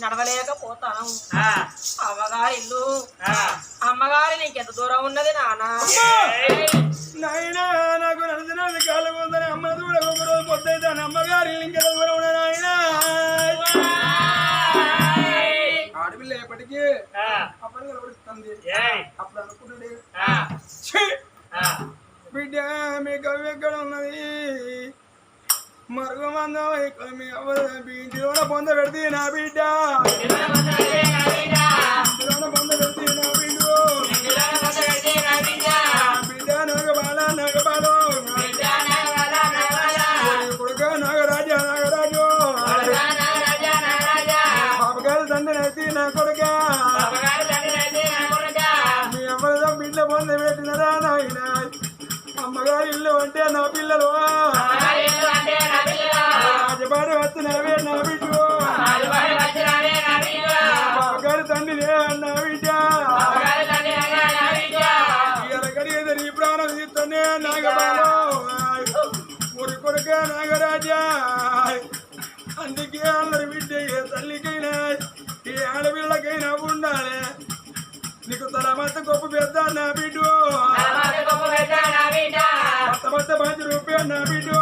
నడవలేకపోతాను. అమ్మగారి ఇల్లు అమ్మగారి నీకెంత దూరం ఉన్నది నాన్న నాయనా నాకు నడిచిన కాలం ఉందని అమ్మ కూడా ఒక రోజు పొద్దుైతే అమ్మగారి ఇంకెంత దూరం ఉన్నా నాయనా. ఆడపిల్ల ఎప్పటికీ అప్పటికి నిలబడుతుంది అప్పుడు అనుకుంటుండే ఛీ! బిడ్డ మీ కవి ఎక్కడ ఉన్నది? మరుగు మందం ఇక్కడ మీ అవ్వ ఇంటిలోన పొంద పెడితే నా బిడ్డ ఇంటిలోన పొంద పెడితే నా బిడ్డ బిడ్డ నాగబాల నాగబాలు కొడుక నాగరాజ నాగరాజు పాపగారు తండ్రి నా కొడుక మీ బిడ్డ పొంద పెట్టినరా నాయన ఇల్లు అంటే నా పిల్లలు. నీకు తల మత గొప్ప పెద్ద నా బిడ్డు. కొత్త మంచి రూపాయ నా బిడ్డు.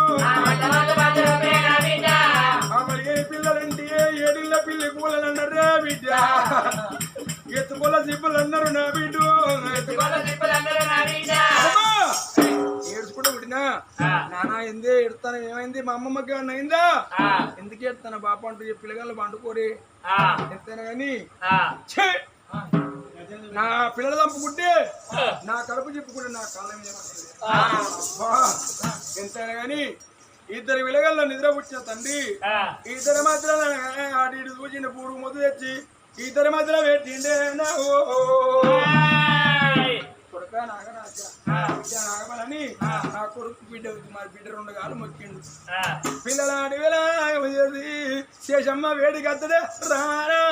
మరి ఏ పిల్లలంటే ఏడిళ్ళ పిల్లి కూలలు అన్నారే బిడ్డ. ఎత్తుకోల సిబ్బలు అన్నారు నా బిడ్డు! ఏడ్చుకుంటూ పుట్టినా? నానా ఎందే ఎడతాను ఏమైంది? మా అమ్మమ్మకి ఏమన్నా అయిందా? ఎందుకు ఎడతాను బాప అంటూ పిల్లగాళ్ళు పండుకోరి? ఎంతైనా కానీ! నా పిల్లలు చంపుకుంటే నా కడుపు చెప్పుకుంటే నా. అబ్బా! ఎంతైనా కానీ ఇద్దరు విలగల్లో నిద్ర పుట్టిన తండ్రి ఇద్దరి మధ్యలో అటు ఇటు చూసిన పూడు ముద్దు తెచ్చి ఇద్దరి మధ్యలో పెట్టిండే. కొడుక నాగరాజా నాగమలని నా కొడుకు బిడ్డ మరి బిడ్డ రెండు కాలు మొక్కిండు. పిల్లల అడవిలా చేసి శేషమ్మ వేడి కత్తడే రారా.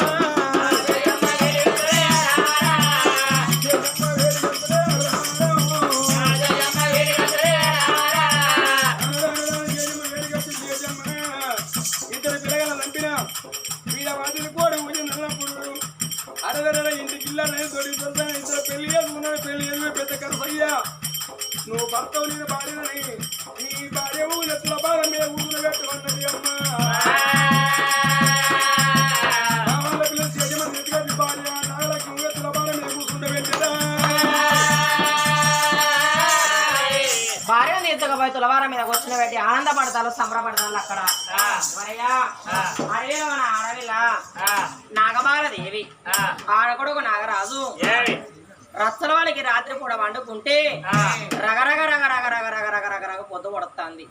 ఇంటికి దొరికిపోతాయి. ఇద్దరు పెళ్ళి చేసుకున్నాడు పెళ్ళి చేసుకుని పెద్ద కరసయ్యా నువ్వు భర్తవు నేను భార్యనని. నీ భార్య ఎత్తుల భార్య నలభై తులవారం మీద వచ్చిన పెట్టి ఆనందపడతారు సంబరపడతారు అక్కడ. అరే మన ఆడవిలా నాగబాలదేవి ఆడకొడుకు నాగరాజు రచ్చల వాళ్ళకి రాత్రి పూట వండుకుంటే రగరగ రగ రగ రగ రగ రగ రగ రగ పొద్దు పడుతుంది.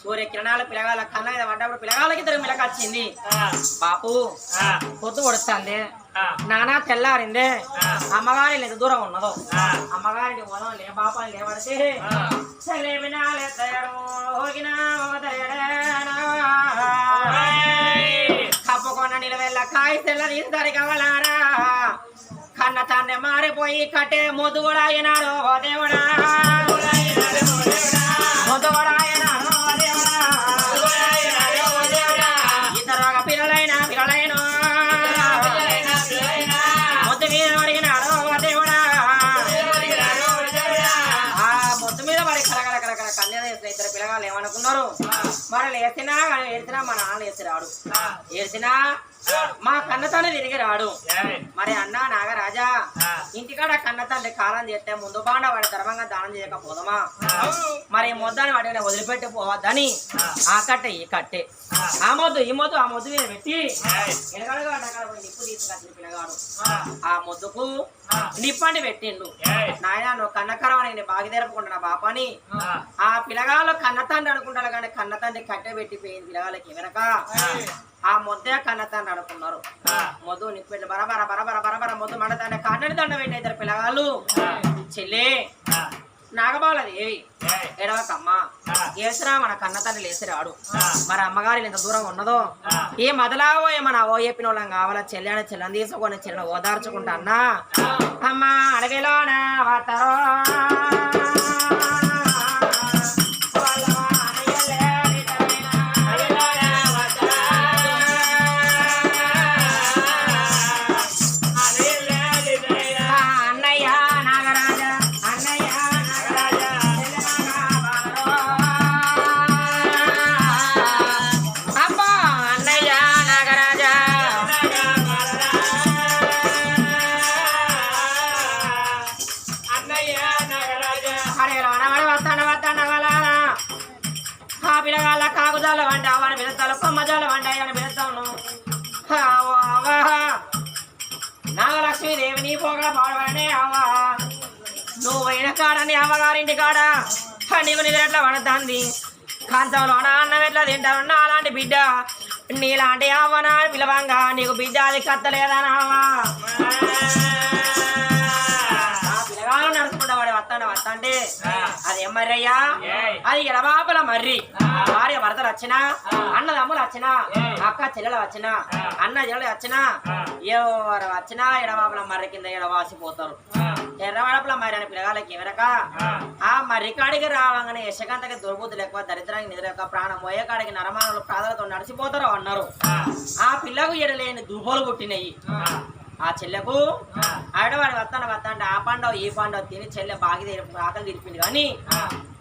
సూర్యకిరణాల పిలగాల కన్నా మీద పడ్డప్పుడు పిలగాలకి ఇద్దరు మిలకొచ్చింది. బాపు పొద్దు పడుతుంది. నానా తెల్లారిందే. అమ్మగారి ఎంత దూరం ఉన్నదో. అమ్మగారి పోదాం లే బాపాలు లేతయడు హోగినా ఓదయడేనా. కప్పుకొన్న నిలవెల్ల కాయ తెల్ల తీస్తారు కవలారా కన్న తండ్రి మారిపోయి కట్టే ముదుగుడాయనాడు ఓ దేవుడా దేవుడా. ఇద్దరు పిల్లలైన పిల్లలైన. ముద్దు మీద అడిగినాడు ఓ దేవుడా. ఆ ముద్దు మీద మరి కలగల కలగల కన్య ఇద్దరు పిల్లగాళ్ళు ఏమనుకున్నారు? మరి లేచినా కానీ ఏడ్చినా మా నాన్న ఏడ్చి రాడు ఏడ్చినా మా కన్న తండ్రి తిరిగి రాడు. మరి అన్న నాగరాజా ఇంటికాడ కన్న తండ్రి కాలం చేస్తే ముందు బాండ వాడి ధర్మంగా దానం చేయకపోదమా? మరి ఈ మొద్దని వాడిని వదిలిపెట్టి పోవద్దని ఆ. కట్టె ఈ కట్టె. ఆ. మొద్దు ఈ మొద్దు ఆ మొద్దు మీద పెట్టి నిప్పు తీసుకొచ్చిన పిల్లగాడు. ఆ. మొద్దుకు నిప్పండి పెట్టిండు. నాయన నువ్వు కన్నకరం అని బాగి తెరపకుండా బాపాని. ఆ. పిల్లగాళ్ళు కన్న తండ్రి అనుకుంటారు కానీ కన్న తండ్రి కట్టె పెట్టిపోయింది పిల్లగాళ్ళకి వెనక. ఆ మొద్దే కన్న తండ్రి అనుకున్నారు మొద్దు నిప్పెట్టు బరబర బరబర బరబర మొద్దు మండ తండ్రి కన్నడి దండ పెట్టే ఇద్దరు పిల్లగాళ్ళు. చెల్లి. నాగబాల దేవి ఎడవకమ్మా ఏసిరా మన కన్న తండ్రి లేసిరాడు మరి అమ్మగారి ఎంత దూరం ఉన్నదో? ఏ మొదలావో ఏమన్నా ఓ చెప్పిన వాళ్ళం కావాలా? చెల్లి అని చెల్లని తీసుకొని చెల్లిని ఓదార్చుకుంటా అన్నా? అమ్మా అడవిలోనా వాతరో పోగా అవ్వ. నువ్వు పోయిన కాడని అమ్మగారింటి కాడ. హ, నీకు నిద్ర ఎట్లా పడుతుంది కాంతంలో అన్నం ఎట్లా తింటావున్నా అలాంటి బిడ్డ. నీలాంటి అవ్వనా పిలవంగా. నీకు బిడ్డ అది కత్తలేదా వస్తాడు. వస్తాంటే అది ఏం మర్రయ్యా. అది ఎడబాపల మర్రి. భార్య భర్తలు వచ్చినా అన్నదమ్ములు వచ్చినా అక్క చెల్లెలు వచ్చినా అన్న చెల్లెలు వచ్చినా ఎవరు వచ్చినా ఎడబాపల మర్రి కింద ఎడవాసిపోతారు ఎర్రవాడపల మర్రి అని పిల్లగాళ్ళకి ఎవరక? ఆ. మర్రి కాడికి రావంగానే యశకాంతకి దుర్బుద్ధులు ఎక్కువ దరిద్రానికి నిద్ర ఎక్కువ ప్రాణం పోయే కాడికి నరమానులు ప్రాధాలతో నడిచిపోతారు అన్నారు. ఆ. పిల్లకు ఎడలేని దుర్బోలు పుట్టినాయి. ఆ చెల్లెకు? ఆడవాడు వస్తాను వస్తాంటే ఆ పండవ ఈ పండవ తిని చెల్లె బాగి తీరి- ఆకలి తీరిపింది. కానీ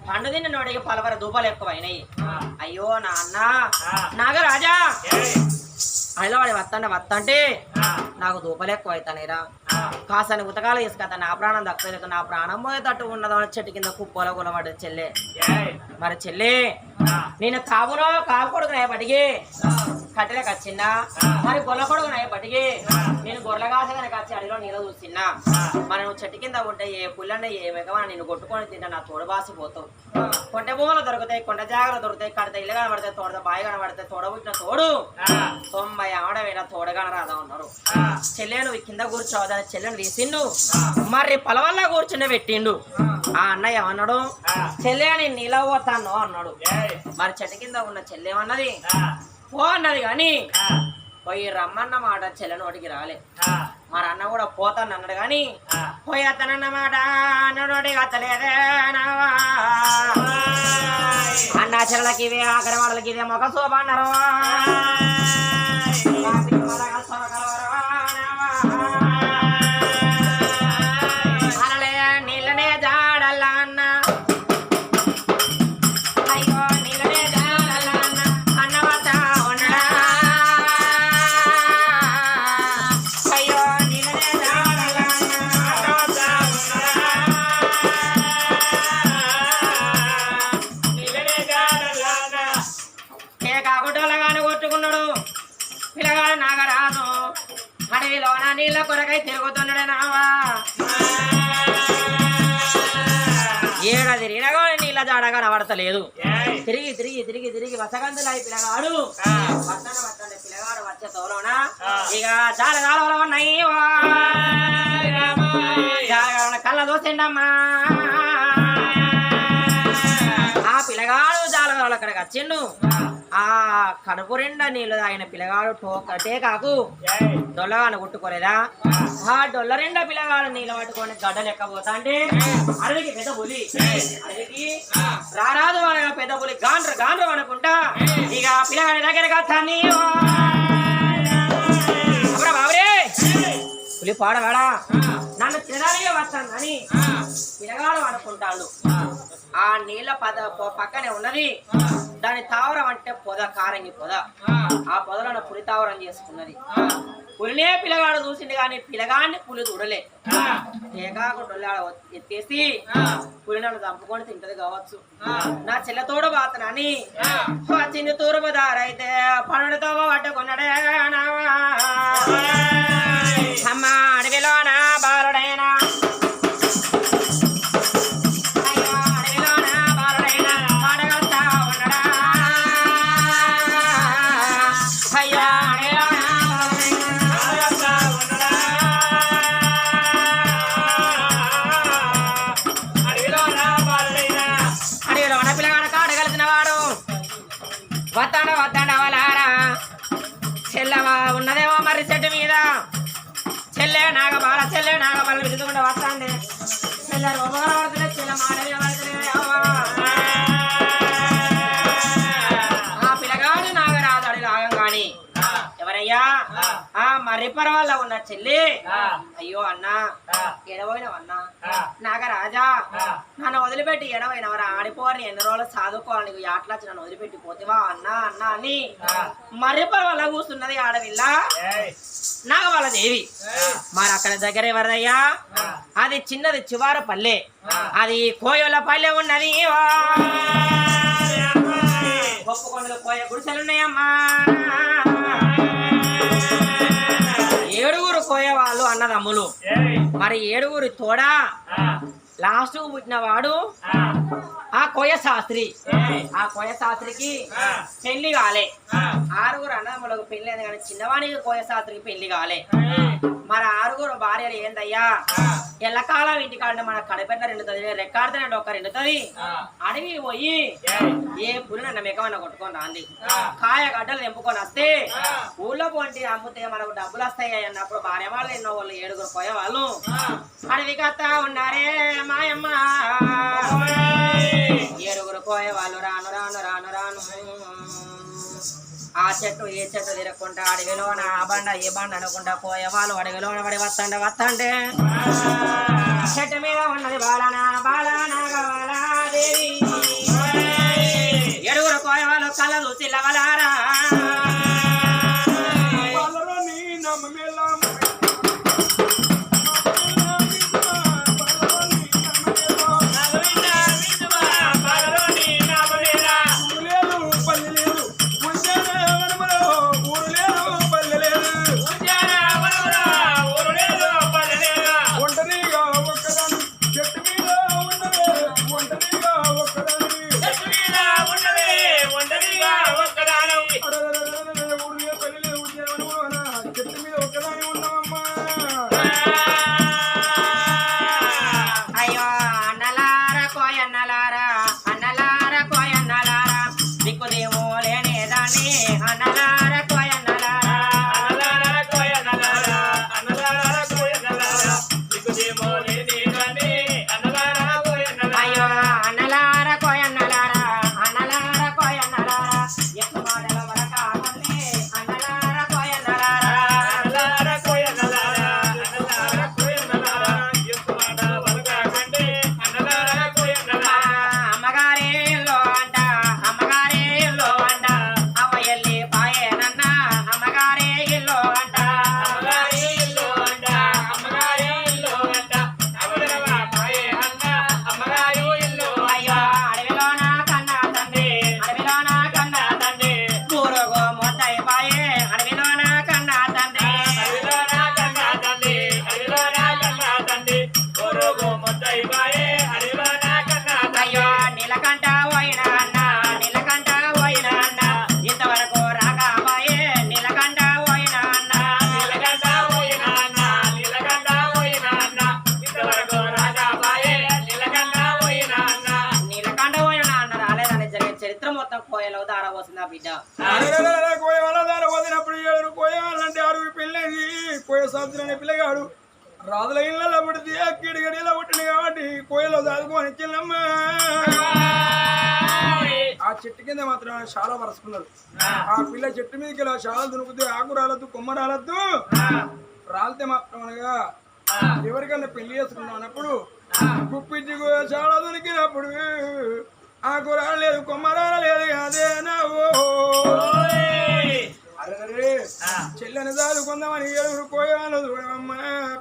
పండు తిన్న నోడికి పలవర దూపాలు ఎక్కువైనాయి అయ్యో నాన్న. నాగరాజా. ఆడవాడి వస్తాంటే వస్తాంటే నాకు దూపలు ఎక్కువ అవుతానేరా కాసని ఉతకాలు తీసుకొస్తా నా ప్రాణం దక్కలేదు నా ప్రాణం పోయేటట్టు ఉన్నదో చెట్టు కింద కుప్పలో కొనబడి చెల్లె. మరి చెల్లె నేను కావునో కావు కొడుకు బటికి కట్టెలకు వచ్చిందా మరి గొల్ల కొడుకు బటికి నేను గొర్రెల కాసగానే వచ్చి అడిలో నీళ్ళ చూసినా మరి నువ్వు చెట్టు కింద ఉంటే ఏ పుల్లన్న ఏ మెగవన నేను కొట్టుకొని తింటా నా తోడబాసిపోతావు కొంట భూములు దొరుకుతాయి కొంట జాగలు దొరుకుతాయి కడితే ఇల్లు కనబడతాయి తోడద బాయి కనబడతాయి తోడబుట్టిన తోడు. తొంభై ఆడవేళ తోడగాన రాదా ఉన్నారు చెల్లె నువ్వు కింద కూర్చోవు దాని చెల్లెని తీసిండు. మరి పొలవల్ల కూర్చుని పెట్టిండు. ఆ. అన్నయ్య ఏమన్నాడు? చెల్లె నేను నీళ్ళ పోతాను అన్నాడు. మరి చెట్టు కింద ఉన్న చెల్లె ఏమన్నది? పో అన్నది కానీ. పోయి రమ్మన్న మాట చెల్లె నోటికి రాలే. మరి అన్న కూడా పోతాను అన్నాడు కానీ పోయి అతనన్నమాట అన్న నోటికి అత్తలేదే నావా. అన్న చెల్లెలకి ఇవే ఆఖరి వాళ్ళకి ఇదే మొక్క శోభ అన్నారు కనబడతలేదు తిరిగి తిరిగి తిరిగి తిరిగి వసగంతులై పిల్లగాడు. వస్తాను వస్తాను పిల్లగాడు వచ్చే తోలోన. ఇక చాలా కాలువలు ఉన్నాయి కళ్ళ దోసిండమ్మా. ఆ. పిల్లగాడు జాలగాడు అక్కడికి వచ్చిండు. ఆ కడుపు నీళ్ళు తాగిన పిల్లగాడు టోక టేకాకు డొల్లగాను కొట్టుకోలేదా? ఆ డొల్ల రెండా పిల్లగాడు నీళ్ళు పట్టుకొని గడ్డ లెక్క పోతా అంటే అడవికి పెద్ద పులి. అడవికి రారాదు అనగా పెద్ద పులి. గాండ్ర గాండ్ర అనుకుంటా. ఇక పిల్లగాడి దగ్గరగా తన్ని బాబరే? పులి పాడవాడా? నన్ను తినడానికి వస్తాను కానీ పిల్లగాడు అనుకుంటాడు. ఆ నీళ్ళ పద పక్కనే ఉన్నది. దాని తావరం అంటే పొద కారంగి పొద. ఆ పొదలను పులి తావరం చేసుకున్నది. పులినే పిల్లగాడు చూసింది కానీ పిల్లగాడిని పులి చూడలే. ఏకాకు ఎత్తేసి పులి నన్ను చంపుకొని తింటది కావచ్చు. నా చెల్లతోడు బాతనని. చిన్న తూర్పు దారైతే పనుడితో పట్టుకున్నాడే పర్వాల ఉన్న చెల్లి. అయ్యో అన్నా ఎడవైనవు అన్నా? నాగరాజా నన్ను వదిలిపెట్టి ఎడవైనవరా? ఆడిపోని ఎన్ని రోజులు చదువుకోవాలి నీకు యాట్లచ్చి నన్ను వదిలిపెట్టి పోతివా? అన్నా అన్నా అని మర్రి పర్వాల కూర్చున్నది ఆడవిల్ల? నాగవాళ్ళ దేవి. మరి అక్కడ దగ్గర ఎవరయ్యా అది చిన్నది చివార పల్లె అది కోయోల పల్లె ఉన్నది ఒప్పుకొండలు కోయ గుడిసెలున్నాయమ్మా. వాళ్ళు అన్నదమ్ములు మరి ఏడుగురి తోడా? లాస్ట్ పుట్టిన వాడు ఆ కోయ శాస్త్రి ఆ కోయ శాస్త్రికి పెళ్ళి కాలే. ఆరుగురు అన్నదమ్ములకు పెళ్ళి అయింది కానీ చిన్నవానికి కోయ శాస్త్రికి పెళ్ళి కాలే. మరి ఆరుగురు భార్యలు ఏందయ్యా? ఎల్లకాలం ఇంటికాడ మన కడపెట్ల రెండుతుంది రెక్కాడితే ఒక రెండుతుంది. అడవి పోయి ఏ. పులి నన్ను మెకమన్న కొట్టుకొని రాంది. కాయ గడ్డలు తెంపుకొని వస్తే ఊళ్ళో పోంటి అమ్ముతే మనకు డబ్బులు వస్తాయి అన్నప్పుడు భార్య వాళ్ళు ఎన్నో వాళ్ళు ఏడుగురు పోయే వాళ్ళు అడవి కత్తా ఉన్నారే మాయమ్మ. ఏడుగురు పోయే వాళ్ళు రాను రాను రాను రాను. ఆ చెట్టు ఏ చెట్టు తిరగకుండా అడవిలోన ఆ బండ ఏ బండ అనుకుంటా పోయే వాళ్ళు అడవిలోన పడి వస్తండే వస్తండే. చెట్టు మీద ఉన్నది బాలనా బాలనా బాలాదేవి. ఏడుగురు పోయే వాళ్ళు కళ్ళ చూసి లవలారా కూరగో మొత్తై చెట్టు కింద మాత్రం చాలా వరసుకున్నారు. ఆ పిల్ల చెట్టు మీదకి ఇలా చాలా దునుకుతూ ఆకు రాలద్దు కొమ్మ రాలద్దు? రాలితే మాత్రం అనగా ఎవరికైనా పెళ్ళి చేసుకున్నాం అన్నప్పుడు కుప్పించి చాలా దొరికినప్పుడు ఆకు రాలేదు కొమ్మ రాలేదు అదే నవ్వు అరే చెల్లెని దాదుకుందామని ఏడుగురు కోయాలు చూడమ్మ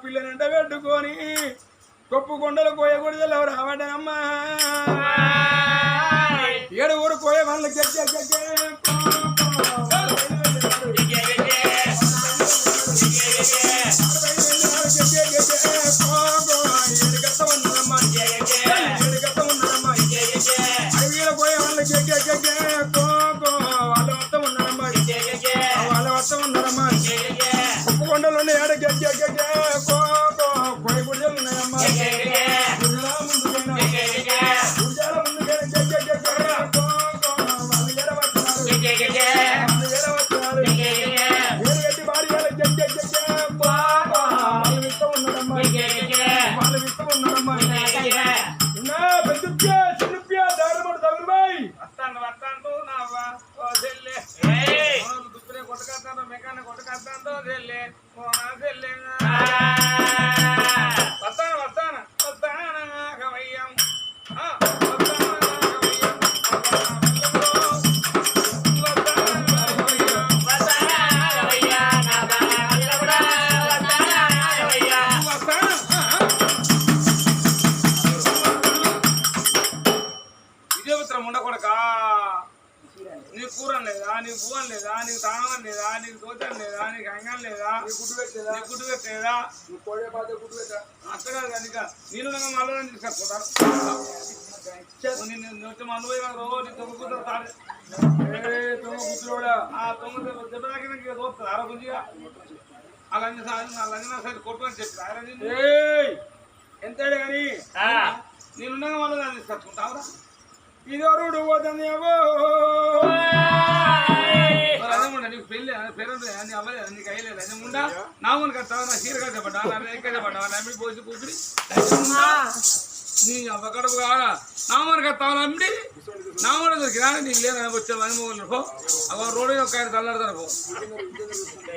పిల్లని పెట్టుకొని కొప్పు కొండలు కోయ కొడిదలు రావడమ్మా ఏడు ఊరు వాళ్ళ గెజ్జె ఎంత కానీ నేనుండగా మళ్ళీ దాన్ని తీసుకొచ్చుకుంటావురా ఇదొరుడు పోతుంది నీకు పెళ్ళి పెరదు అన్ని అవ్వలేదు నీకు అయ్యలేదు అదే ఉండా నా మునికి నా చీర కట్టబడ్డా నా రేఖ కట్టబడ్డా నా అమ్మి పోసి కూతురి నీ అవ్వకడపు కావాలా నా మునికి వస్తావా అమ్మిడి నా మున దొరికినా నీకు లేదా వచ్చే అని మొగలు పో అగో రోడ్డు యొక్క ఆయన తల్లాడతాను పో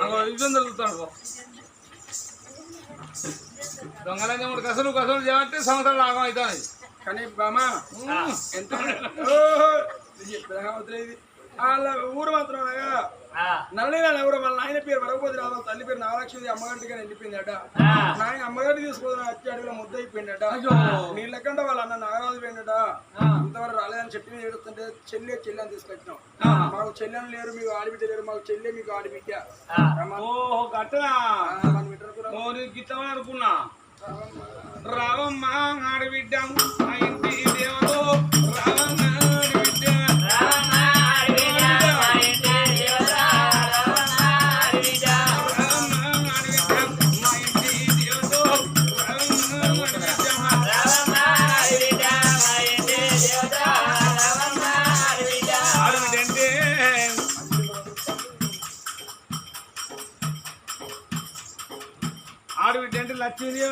అగో ఇబ్బంది జరుగుతాడు పో దొంగలన్నీ మూడు కసలు కసలు చేస్తే సంవత్సరాలు లాగం అవుతుంది కానీ బామా ఎంత వదిలేదు వాళ్ళ ఊరు మాత్రం అనగా నల్లిన ఎవరు వాళ్ళ నాయన పేరు వరకపోతే రాదు. తల్లి పేరు నాగలక్ష్మి అమ్మగారికి వెళ్ళిపోయిందట. నాయన అమ్మగారికి తీసుకుని వచ్చి అడిగిన ముద్ద అయిపోయిందట. నీళ్ళకంటే వాళ్ళ అన్న నాగరాజు పోయిందట ఇంతవరకు రాలేదని చెప్పి ఏడుస్తుంటే చెల్లి చెల్లి అని తీసుకొచ్చినాం. మాకు చెల్లెలు లేరు మీకు ఆడిబిడ్డ లేరు మాకు చెల్లె మీకు ఆడిబిడ్డ అనుకున్నా. రావమ్మ ఆడబిడ్డ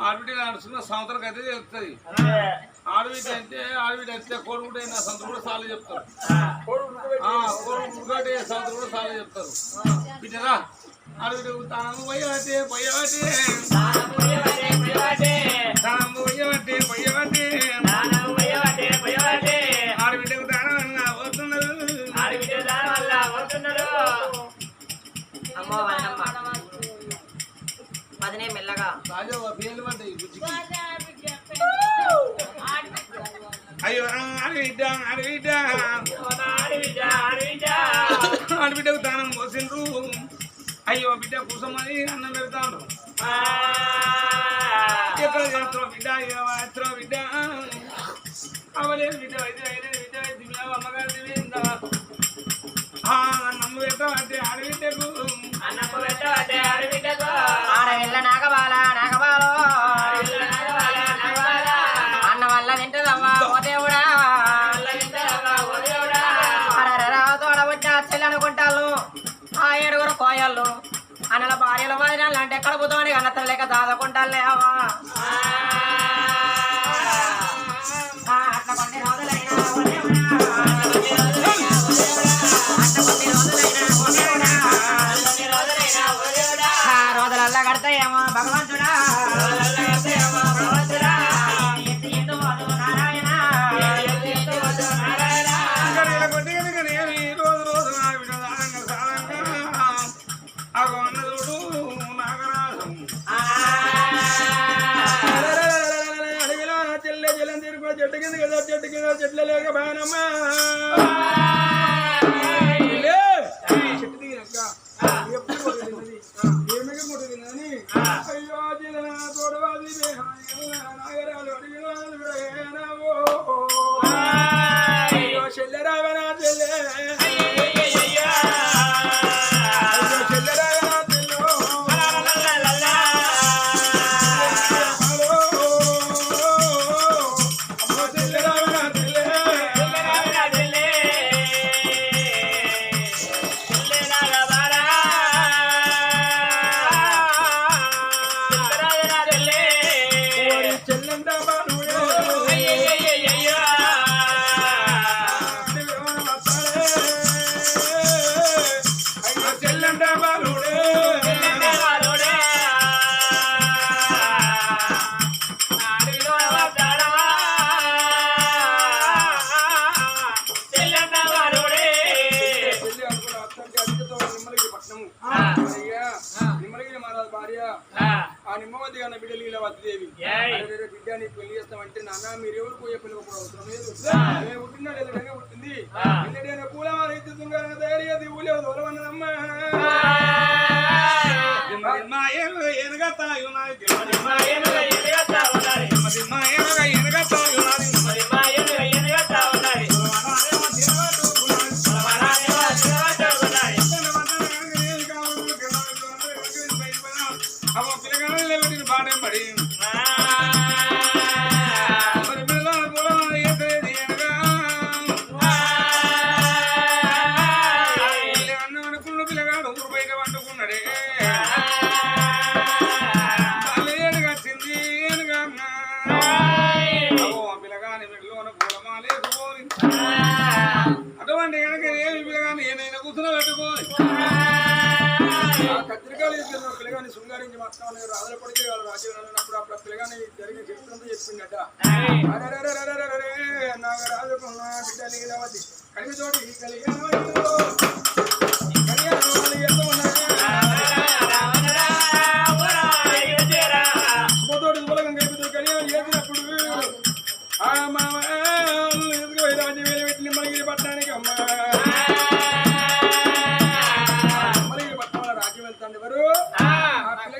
ఆడబిడ్డ ఆడబిడ్డ నడుచుకున్న సంవత్సరం అయితే చెప్తుంది ఆడబిడ్డ అంటే ఆడబిడ్డ అయితే కొడుకుంటే నా సంత కూడా సార్లు చెప్తారు. కోడి ఉడకబెట్టి ఆ, కొడుకు ఉడకటే సంత కూడా సార్లు చెప్తారు. బిడ్డరా ఆడబిడ్డ తాను ఆడబిడ్డకు దానం వస్తున్నది అమ్మో. అయ్యో ఆడబిడ్డ ఆడబిడ్డ ఆడబిడ్డకు దానం పోసిండ్రు. అయ్యో బిడ్డ కూసమని అన్నం పెడతాను ఎక్కడ చేస్తావు బిడ్డ? ఏమాత్రం బిడ్డ? అవలేదు బిడ్డ అయితే అయితే బిడ్డ అయితే అమ్మగారు తెలియదా నమ్ము పెట్టబట్టే ఆడబిడ్డకు? ఆడ వెళ్ళ నాగబాల నాగబాలో. అన్న వల్ల తింటదమ్మా ఓ దేవుడా. అరరరా తోడబుట్ట ఆ ఏడుగురు కోయళ్ళు. అన్నల భార్యల వదినాలు అంటే ఎక్కడ పోతామని అన్నతలు లేక దాదుకుంటాలే అవ్వా. తిరుగు కింద కదా చెట్టు కింద చెట్లు లేక బానమ్మా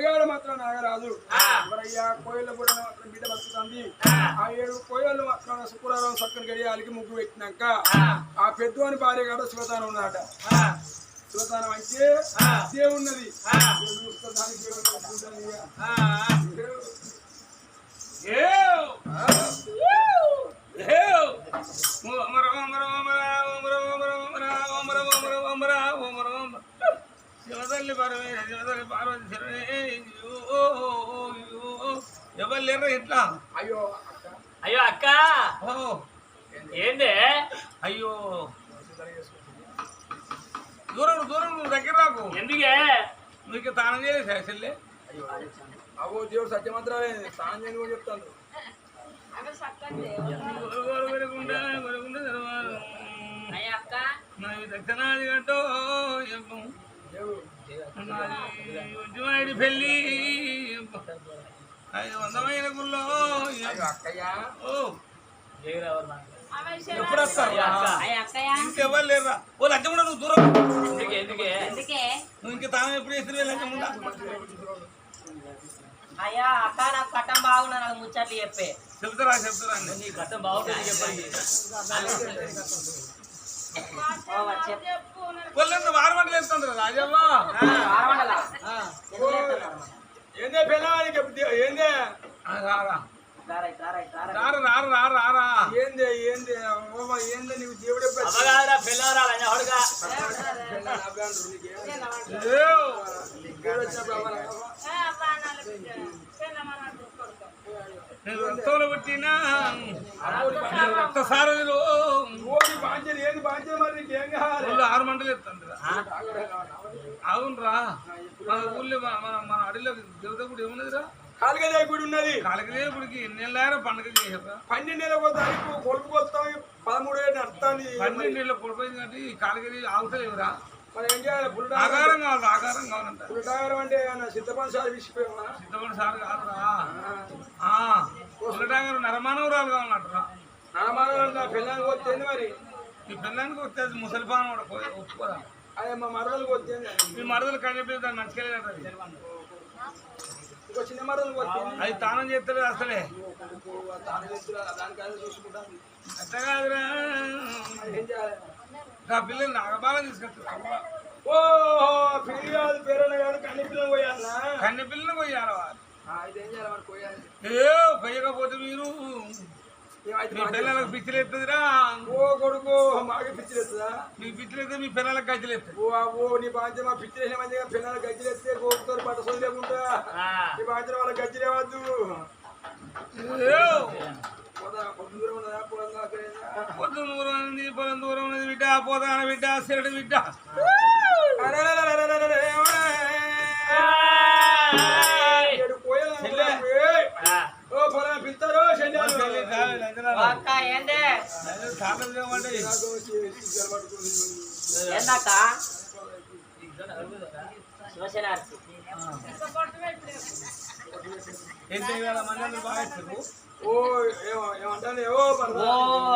పిల్లగాడు మాత్రం నాగరాజు ఎవరయ్యా కోయిల కూడా మాత్రం బిడ్డ బతుకుతుంది ఆ ఏడు కోయలు మాత్రం శుక్రవారం చక్కని గడియాలకి ముగ్గు పెట్టినాక ఆ పెద్దవాని భార్య కాడ శివతానం ఉన్నదట శివతానం అంటే దేవున్నది దానికి దేవుడు ఉంటుందని ఇక. శివతల్లి పరమే శివతల్లి పార్వతి శరణే ఎవరు లేరు ఇట్లా? అయ్యో అక్క అయ్యో అక్క. ఏందే? అయ్యో. దూరం దూరం నువ్వు దగ్గర రాకు. ఎందుకే? నీకు తానం చేయలేదు చెల్లె అవో దేవుడు సత్యమంత్రాలే స్నానం చేయని కూడా చెప్తాను అయ్యా దక్షిణాది గంటో ఉద్యమాడి పెళ్ళి. ఐదు వందమైన గుళ్ళో. అయ్యో అక్కయ్య ఓ. ఎప్పుడు వస్తారు ఇంకెవ్వరు లేరా ఓ లంచం కూడా నువ్వు దూరం. నువ్వు ఇంకా తాను ఎప్పుడు వేసిన లంచం ఉందా అయ్యా అక్క నాకు పట్టం బాగున్నా నాకు ముచ్చట్లు చెప్పే. చెప్తారా చెప్తారా నీ కథ బాగుంటుంది చెప్పండి. ఓ, చెప్ కొల్లంత వారం వంటలు వేస్తుంది రాజవ్వ ఆరవండలా? ఎందుకు చేస్తున్నారు మరి? ఏందే పిల్లవాడికి చెప్తే ఏందే ఆ, రారా రారై, రారై, రారై. రారు రారు రారు రారా ఏందే ఏందే ఓమా ఏందే నీకు దేవుడే పెద్ద అమ్మగారా పిల్లరా హొడగా పిల్ల నా బ్రాండ్ నీకే. ఏవ్. దేవుడు వచ్చినప్పుడు అవ్వాలి. నేను రక్తంలో పుట్టినా నేను రక్త సారథిలో ఓ నీ బాధ్యత ఏంది? బాధ్యత మరి నీకు ఏం కావాలి? ఊళ్ళో ఆరు మంటలు అవునరా. మన ఊళ్ళో మన మన- మన అడవిలో దేవత కూడా ఏమున్నదిరా? కాలుగదే గుడి ఉన్నది. కాలకలే ఇప్పటికి నెలలారా పండుగ చేసారా పన్నెండు తారీఖు వస్తాం పదమూడు ఏళ్ళు నడుస్తాను పన్నెండు నెలల కొడుపోయింది కాబట్టి ఆగుతలేవురా ఏం చేయాలి? కావాలి కావాలంట. పుల్లటాగారం అంటే సిద్ధపడి సార్ సిద్ధపడి సార్ కాదురా. నరమానవరాలు కావాలంటరా. నామానాలు నా పిల్లలకి వచ్చింది మరి? ఈ పిల్లానికి వస్తే ముసలిపానం ఒప్పుకోదా? అదే మా మరదలకు వచ్చింది మీ మరదలు కనిపించి దాన్ని ఇంకో చిన్న మరదలకు అది తానం చేస్తలేదు అసలే. అట్ట కాదురా నా పిల్లలు నాగబాలం తీసుకొస్తారు ఓ పిల్లలు పేరన్న కాదు కన్ని పిల్లలు పోయాలనా కన్నె పిల్లలు పోయాలి. ఏ పోయకపోతే మీరు పిల్లలకు పిచ్చిలు ఎత్తుందిరా ఓ కొడుకు మాకు పిచ్చిలేస్తుందా మీ పిచ్చిలు ఎత్తే మీ పిల్లలకు ఓ నీ బాధ్యత మా పిచ్చిలేసిన మంచిగా పిల్లలు గజ్జలు ఎత్తే గోపుతారు పట్ట లేకుండా నీ బాధ్యత వాళ్ళ గజ్జలే వద్దు పోదా పొద్దు దూరం పొద్దు ఉంది పొలం దూరం ఉన్నది బిడ్డ పోదాన బిడ్డ సిరడు బిడ్డ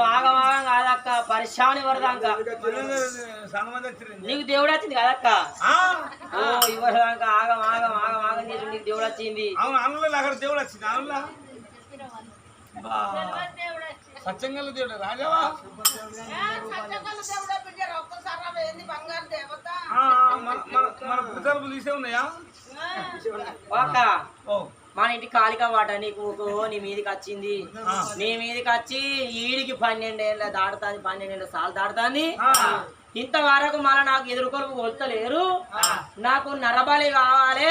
ఆగం కాదక్క పరిశాని వరదాక. నీకు దేవుడు వచ్చింది కదక్క? ఓ ఇవ్వదాక ఆగం ఆగం ఆగం ఆగం చేసి నీకు దేవుడు వచ్చింది. అవును అక్కడ దేవుడు వచ్చింది. సత్యంగల దేవుడు రాజావా? మన మన మన తీసే ఉన్నాయా? మన ఇంటి కాలిక వాట నీకు నీ మీదకి వచ్చింది. నీ మీదకి వచ్చి ఈడికి పన్నెండేళ్ళ దాడుతాంది పన్నెండేళ్ళ సార్లు దాడుతాంది ఆ, ఇంతవరకు మళ్ళీ నాకు ఎదుర్కొలకు కొలతలేరు. నాకు నరబలి కావాలి.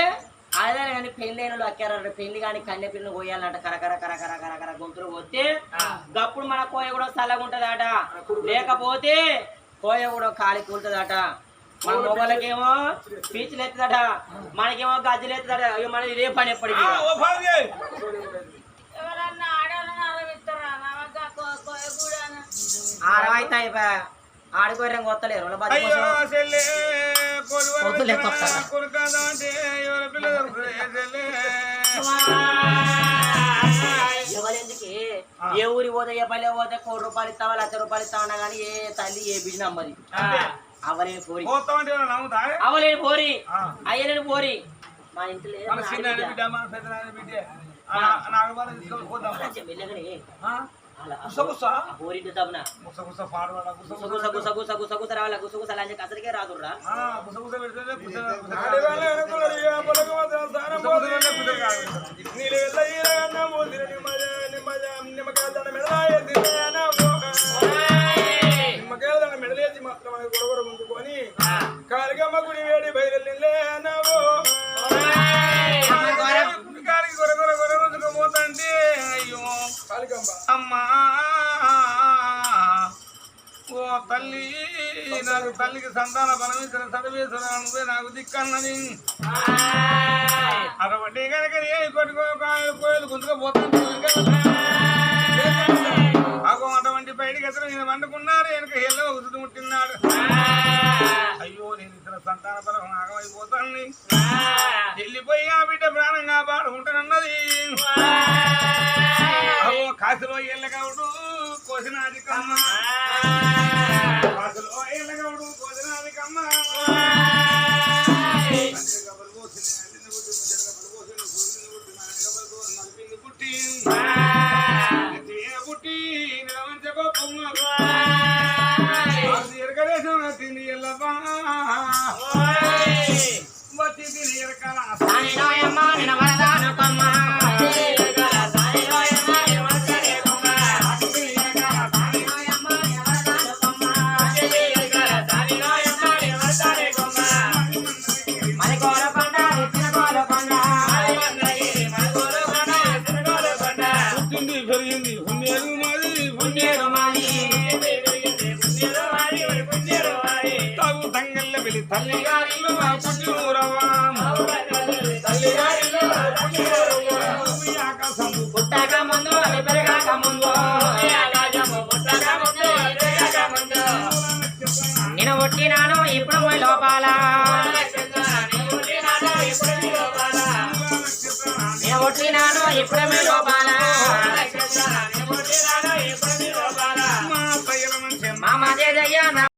అదే కానీ పెళ్ళైన అక్కారంట పెళ్ళి కానీ కన్య పిల్లలు పోయాలంట. కరకర కరకర కరకర గొంతులు పోతే గప్పుడు మన కోయ కూడా చల్లగా ఉంటదట. లేకపోతే కోయ కూడా కాలి కూలుతుందట. మన మొగలకేమో పీచులు ఎత్తుదట మనకేమో గజ్జలు ఎత్తుదట అయ్యో మన ఇదే పని ఎప్పటికీ ఆ, ఓ ఫాల్ చేయి. ఆరవైతే అయిపోయా ఆడుకోరం కొత్తలేరు. ఎవరెందుకే? ఏ ఊరి పోతే ఏ పల్లె పోతే కోటి రూపాయలు ఇస్తావా లక్ష రూపాయలు ఇస్తావా అన్నా కానీ ఏ తల్లి ఏ బిడ్డ నమ్మది. అవలేని పోరి. అవలేని పోరి. అయ్యలేని పోరి. మా ఇంట్లో गुस्सा गुस्सा बोरी देता अपना गुस्सा गुस्सा फाड़ वाला गुस्सा गुस्सा गुस्सा गुस्सा गुस्सा गुस्सा वाला गुस्सा गुस्सा लांजे कासर के रात उड़ रहा हां गुस्सा गुस्सा बैठते थे गुस्सा गाड़ी वाला है तो लड़िया पलक मत सारा बोल रहे हैं गुस्सा गाड़ी नीले वेला ये ना बोल रहे नि मजा नि मजा नि मका जाना मेरा ये दिन ना बोगा मका जाना मेरा ये मात्र मैं गोड़ गोड़ मुंडू कोनी कार्यक्रम गुड़ी वेड़ी भैरल निले ना वो कार्यक्रम गोड़ गोड़ गोड़ मुंडू को मोतंडी अयो అమ్మా ఓ తల్లి నాకు తల్లికి సంతాన బలమించిన సర్వేశ్వర నువ్వే నాకు దిక్కన్నది. అటువంటి కనుక ఏ కొట్టుకో కోయలు అగో అటువంటి బయటికి ఎదురు నేను వండుకున్నారు వెనక ఎల్లో ఉదుడు ముట్టినాడు అయ్యో నేను ఇతర సంతాన బలం ఆగమైపోతాను వెళ్ళిపోయి ఆ బిడ్డ ప్రాణంగా పాడుకుంటానన్నది కాసులో ఎల్లగౌడు కోసినాది కమ్మ. కాసులో ఎల్లగౌడు కోసినాది కమ్మ. తండ్రి గబ్బలు కోసింది, అల్లిని కొట్టి, ముచ్చట Siempre me va